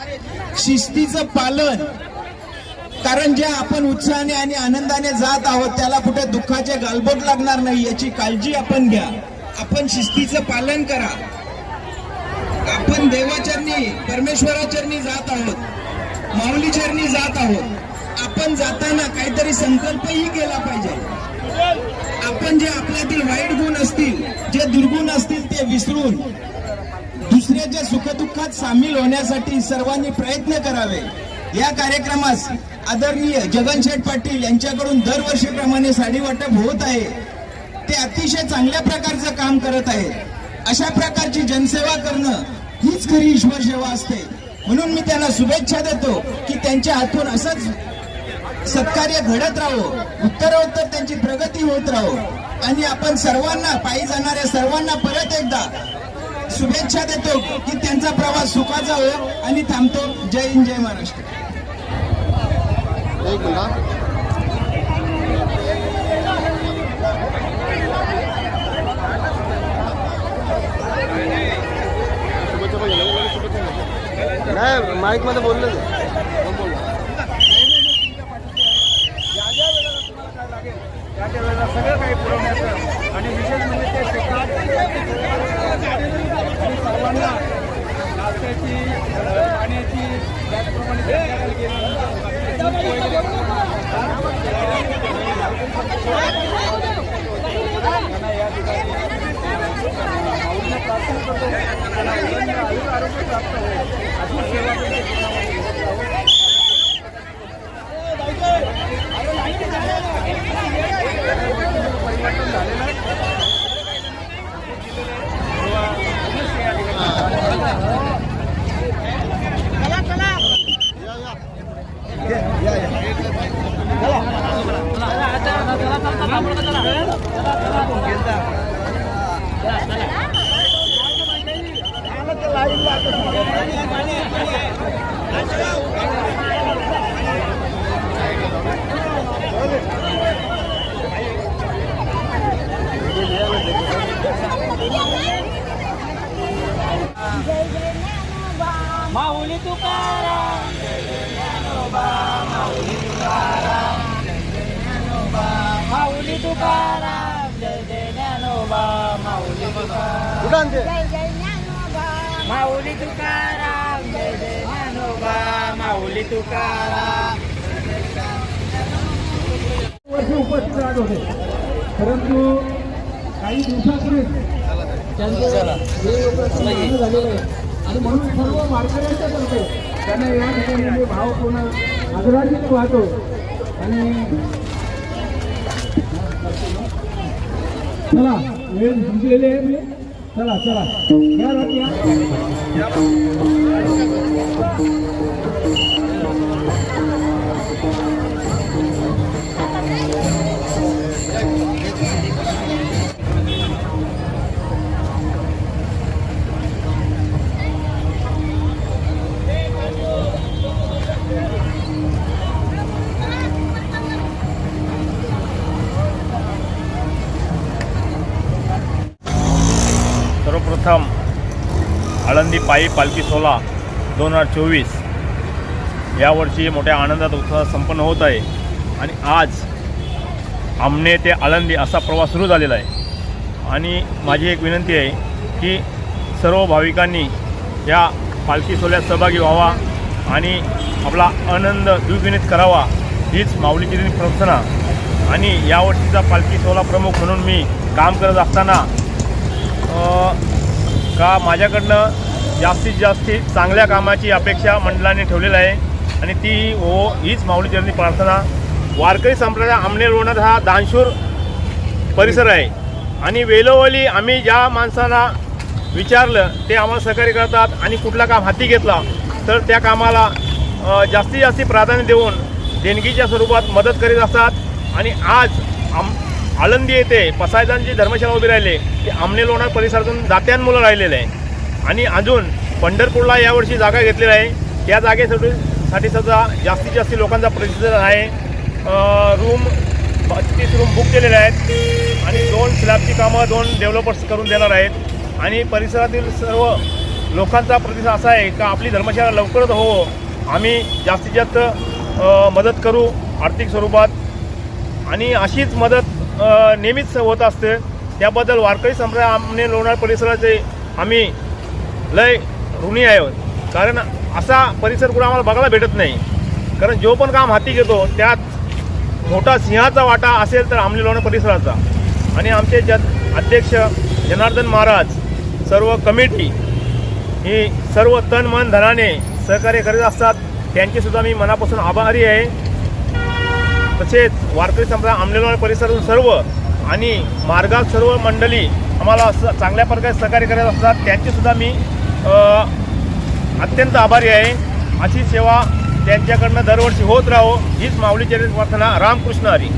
शिस्तीचं पालन. कारण जे आपण उत्साहाने आणि आनंदाने जात आहोत त्याला कुठे दुःखाचे गालबोट लागणार नाही याची काळजी आपण घ्या. आपण शिस्तीचं पालन करा. आपण देवाचरणी परमेश्वराचरणी जात आहोत माऊलीचरणी जात आहोत. आपण जाताना काहीतरी संकल्पही केला पाहिजे. आपण जे आपल्यातील वाईट गुण असतील जे दुर्गुण असतील ते विसरून दुसऱ्याच्या सुखदुःखात सामील होण्यासाठी सर्वांनी प्रयत्न करावे. या कार्यक्रमास आदरणीय जगनशेठ पाटील यांच्याकडून दरवर्षीप्रमाणे साडी वाटप होत आहे. ते अतिशय चांगल्या प्रकारचं काम करत आहेत. अशा प्रकारची जनसेवा करणं हीच खरी ईश्वर सेवा असते. म्हणून मी त्यांना शुभेच्छा देतो की त्यांच्या हातून असंच सत्कार्य घडत राहो. उत्तरोत्तर त्यांची प्रगती होत राहो. आणि आपण सर्वांना पायी जाणाऱ्या सर्वांना शुभेच्छा देतो की त्यांचा प्रवास सुखाचा हो आणि थांबतो. जय हिंद जय महाराष्ट्र. नाही. नाही माईकमध्ये बोललं ते. कोण बोललं? ज्या ज्या वेळेला तुम्हाला काय लागेल त्या त्या वेळेला सगळं काही पुरवण्याचं आणि विशेष म्हणजे ते शेतात आणि सर्वांना नाश्त्याची अ, पाण्याची त्याचप्रमाणे संध्याकाळी गेल्यानंतर बाकीची सोय त्यांना या ठिकाणी माऊलीला प्रार्थना करतो त्यांना आनंद, आयुष्य, आरोग्य प्राप्त होईल अशी सेवा परिवर्तन झालेलं आहे माऊली तुकाराम माऊली तुकाराम जय जय ज्ञानोबा माऊली तुकाराम? जय जय ज्ञानोबा माऊली तुकाराम. जय जय ज्ञानोबा माऊली तुकाराम वर्ष उपस्थित राहत होते. परंतु काही दिवसापूर्वी त्यांचं झालेलं आहे. आणि म्हणून सर्व वारकऱ्यांच्या तर्फे त्यांना या ठिकाणी मी भावपूर्ण आदरांजली वाहतो. आणि चला वेळ संपलेली आहे मी चला चला. या. सर्वप्रथम आळंदी पायी पालखी सोहळा दोन हजार चोवीस. यावर्षी मोठ्या आनंदात उत्साहात संपन्न होत आहे. आणि आज आमने ते आळंदी असा प्रवास सुरू झालेला आहे. आणि माझी एक विनंती आहे की सर्व भाविकांनी या पालखी सोहळ्यात सहभागी व्हावा आणि आपला आनंद द्विगुणित करावा हीच माऊलीची प्रार्थना. आणि यावर्षीचा पालखी सोहळा प्रमुख म्हणून मी काम करत असताना का माझ्याकडनं जास्तीत जास्त चांगल्या कामाची अपेक्षा मंडळाने ठेवलेलं आहे. आणि ती हो हीच माऊली प्रार्थना. वारकरी संप्रदाय आमने लोणार हा दानशूर परिसर आहे. आणि वेलोवली आम्ही ज्या माणसांना विचारलं ते आम्हाला सहकार्य करतात. आणि कुठला काम हाती घेतला तर त्या कामाला जास्तीत जास्त प्राधान्य देऊन देणगीच्या स्वरूपात मदत करीत असतात. आणि आज आम आळंदी येथे पसायदांची धर्मशाळा उभी राहिली. ते आमने लोणार परिसरातून दात्यांमुळं राहिलेलं आहे. आणि अजून पंढरपूरला यावर्षी जागा घेतलेली आहे. त्या जागेसाठी साठी सुद्धा जास्तीत जास्त लोकांचा प्रतिसाद आहे. रूम पस्तीस रूम बुक केलेले आहेत. आणि दोन स्लॅबची कामं दोन डेव्हलपर्स करून देणार आहेत. आणि परिसरातील सर्व लोकांचा प्रतिसाद असा आहे का आपली धर्मशाळा लवकरच हो. आम्ही जास्तीत जास्त मदत करू आर्थिक स्वरूपात. आणि अशीच मदत नेहमीच होत असते. त्याबद्दल वारकरी संप्रदाय आमने लोणार परिसराचे आम्ही लय ऋणी आहोत. कारण असा परिसर कुठं आम्हाला बघायला भेटत नाही. कारण जो पण काम हाती घेतो त्यात मोठा सिंहाचा वाटा असेल तर आमने लोणार परिसराचा. आणि आमचे ज अध्यक्ष जनार्दन महाराज सर्व कमिटी ही सर्व तन मन धनाने सहकार्य करीत असतात. त्यांचेसुद्धा मी मनापासून आभारी आहे. तसेच वारकरी संप्रदाय आमलेवाड परिसरातून सर्व आणि मार्गात सर्व मंडळी आम्हाला असं चांगल्या प्रकारे सहकार्य करत असतात. त्यांचीसुद्धा मी अत्यंत आभारी आहे. अशी सेवा त्यांच्याकडनं दरवर्षी होत राहो. हीच माऊली चरित्र प्रार्थना. रामकृष्ण हरी.